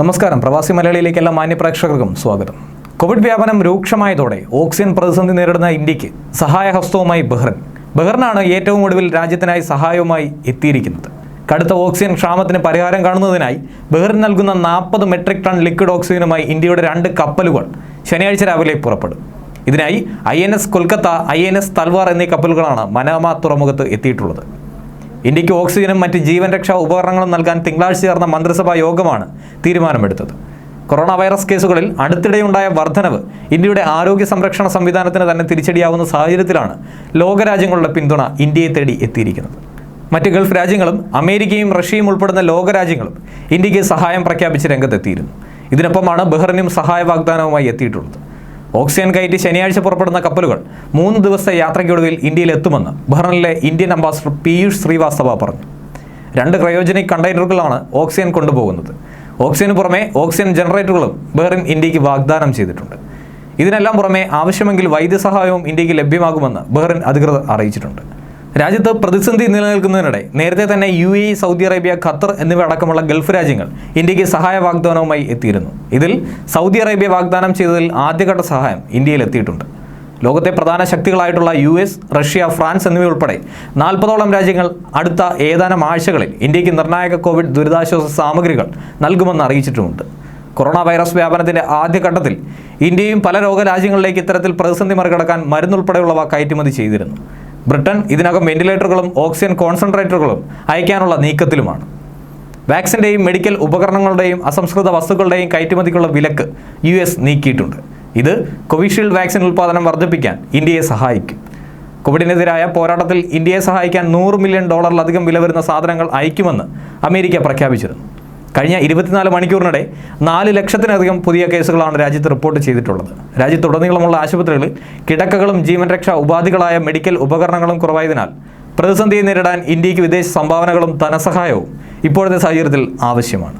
നമസ്കാരം. പ്രവാസി മലയാളിയിലേക്ക് എല്ലാ മാന്യപ്രേക്ഷകർക്കും സ്വാഗതം. കോവിഡ് വ്യാപനം രൂക്ഷമായതോടെ ഓക്സിജൻ പ്രതിസന്ധി നേരിടുന്ന ഇന്ത്യയ്ക്ക് സഹായഹസ്തവുമായി ബഹ്റൻ. ബഹ്റിനാണ് ഏറ്റവും ഒടുവിൽ രാജ്യത്തിനായി സഹായവുമായി എത്തിയിരിക്കുന്നത്. കടുത്ത ഓക്സിജൻ ക്ഷാമത്തിന് പരിഹാരം കാണുന്നതിനായി ബഹ്റിൻ നൽകുന്ന നാൽപ്പത് മെട്രിക് ടൺ ലിക്വിഡ് ഓക്സിജനുമായി ഇന്ത്യയുടെ രണ്ട് കപ്പലുകൾ ശനിയാഴ്ച രാവിലെ പുറപ്പെടും. ഇതിനായി I N S Kolkata I N S Talwar എന്നീ കപ്പലുകളാണ് മനാമ തുറമുഖത്ത് എത്തിയിട്ടുള്ളത്. ഇന്ത്യയ്ക്ക് ഓക്സിജനും മറ്റ് ജീവൻ രക്ഷാ ഉപകരണങ്ങളും നൽകാൻ തിങ്കളാഴ്ച ചേർന്ന മന്ത്രിസഭാ യോഗമാണ് തീരുമാനമെടുത്തത്. കൊറോണ വൈറസ് കേസുകളിൽ അടുത്തിടെയുണ്ടായ വർധനവ് ഇന്ത്യയുടെ ആരോഗ്യ സംരക്ഷണ സംവിധാനത്തിന് തന്നെ തിരിച്ചടിയാവുന്ന സാഹചര്യത്തിലാണ് ലോകരാജ്യങ്ങളുടെ പിന്തുണ ഇന്ത്യയെ തേടി എത്തിയിരിക്കുന്നത്. മറ്റ് ഗൾഫ് രാജ്യങ്ങളും അമേരിക്കയും റഷ്യയും ഉൾപ്പെടുന്ന ലോകരാജ്യങ്ങളും ഇന്ത്യയ്ക്ക് സഹായം പ്രഖ്യാപിച്ച് രംഗത്തെത്തിയിരുന്നു. ഇതിനൊപ്പമാണ് ബഹ്റിനും സഹായ വാഗ്ദാനവുമായി എത്തിയിട്ടുള്ളത്. ഓക്സിജൻ കയറ്റി ശനിയാഴ്ച പുറപ്പെടുന്ന കപ്പലുകൾ മൂന്ന് ദിവസത്തെ യാത്രയ്ക്കൊടുവിൽ ഇന്ത്യയിൽ എത്തുമെന്ന് ബഹ്റൈനിലെ ഇന്ത്യൻ അംബാസഡർ പീയൂഷ് ശ്രീവാസ്തവ പറഞ്ഞു. രണ്ട് ക്രയോജനിക് കണ്ടെയ്നറുകളാണ് ഓക്സിജൻ കൊണ്ടുപോകുന്നത്. ഓക്സിജന് പുറമെ ഓക്സിജൻ ജനറേറ്ററുകളും ബഹ്റിൻ ഇന്ത്യയ്ക്ക് വാഗ്ദാനം ചെയ്തിട്ടുണ്ട്. ഇതിനെല്ലാം പുറമെ ആവശ്യമെങ്കിൽ വൈദ്യസഹായവും ഇന്ത്യയ്ക്ക് ലഭ്യമാകുമെന്ന് ബഹ്റിൻ അധികൃതർ അറിയിച്ചിട്ടുണ്ട്. രാജ്യത്ത് പ്രതിസന്ധി നിലനിൽക്കുന്നതിനിടെ നേരത്തെ തന്നെ U A Saudi Arabia Qatar എന്നിവ അടക്കമുള്ള ഗൾഫ് രാജ്യങ്ങൾ ഇന്ത്യയ്ക്ക് സഹായ വാഗ്ദാനവുമായി എത്തിയിരുന്നു. ഇതിൽ സൗദി അറേബ്യ വാഗ്ദാനം ചെയ്തതിൽ ആദ്യഘട്ട സഹായം ഇന്ത്യയിൽ എത്തിയിട്ടുണ്ട്. ലോകത്തെ പ്രധാന ശക്തികളായിട്ടുള്ള യു എസ് റഷ്യ ഫ്രാൻസ് എന്നിവയുൾപ്പെടെ നാൽപ്പതോളം രാജ്യങ്ങൾ അടുത്ത ഏതാനും ആഴ്ചകളിൽ ഇന്ത്യയ്ക്ക് നിർണായക കോവിഡ് ദുരിതാശ്വാസ സാമഗ്രികൾ നൽകുമെന്ന് അറിയിച്ചിട്ടുമുണ്ട്. കൊറോണ വൈറസ് വ്യാപനത്തിന്റെ ആദ്യഘട്ടത്തിൽ ഇന്ത്യയും പല രോഗരാജ്യങ്ങളിലേക്ക് ഇത്തരത്തിൽ പ്രതിസന്ധി മറികടക്കാൻ മരുന്നുൾപ്പെടെയുള്ളവ കയറ്റുമതി ചെയ്തിരുന്നു. ബ്രിട്ടൻ ഇതിനകം വെന്റിലേറ്ററുകളും ഓക്സിജൻ കോൺസെൻട്രേറ്ററുകളും അയക്കാനുള്ള നീക്കത്തിലുമാണ്. വാക്സിന്റെയും മെഡിക്കൽ ഉപകരണങ്ങളുടെയും അസംസ്കൃത വസ്തുക്കളുടെയും കയറ്റുമതിക്കുള്ള വിലക്ക് യു എസ് നീക്കിയിട്ടുണ്ട്. ഇത് കോവിഷീൽഡ് വാക്സിൻ ഉൽപ്പാദനം വർദ്ധിപ്പിക്കാൻ ഇന്ത്യയെ സഹായിക്കും. കോവിഡിനെതിരായ പോരാട്ടത്തിൽ ഇന്ത്യയെ സഹായിക്കാൻ നൂറ് മില്യൺ ഡോളറിലധികം വില വരുന്ന സാധനങ്ങൾ അയക്കുമെന്ന് അമേരിക്ക പ്രഖ്യാപിച്ചിരുന്നു. കഴിഞ്ഞ ഇരുപത്തിനാല് മണിക്കൂറിനിടെ നാല് ലക്ഷത്തിലധികം പുതിയ കേസുകളാണ് രാജ്യത്ത് റിപ്പോർട്ട് ചെയ്തിട്ടുള്ളത്. രാജ്യത്തുടനീളമുള്ള ആശുപത്രികളിൽ കിടക്കകളും ജീവൻ രക്ഷാ ഉപാധികളായ മെഡിക്കൽ ഉപകരണങ്ങളും കുറവായതിനാൽ പ്രതിസന്ധിയെ നേരിടാൻ ഇന്ത്യയ്ക്ക് വിദേശ സംഭാവനകളും ധനസഹായവും ഇപ്പോഴത്തെ സാഹചര്യത്തിൽ ആവശ്യമാണ്.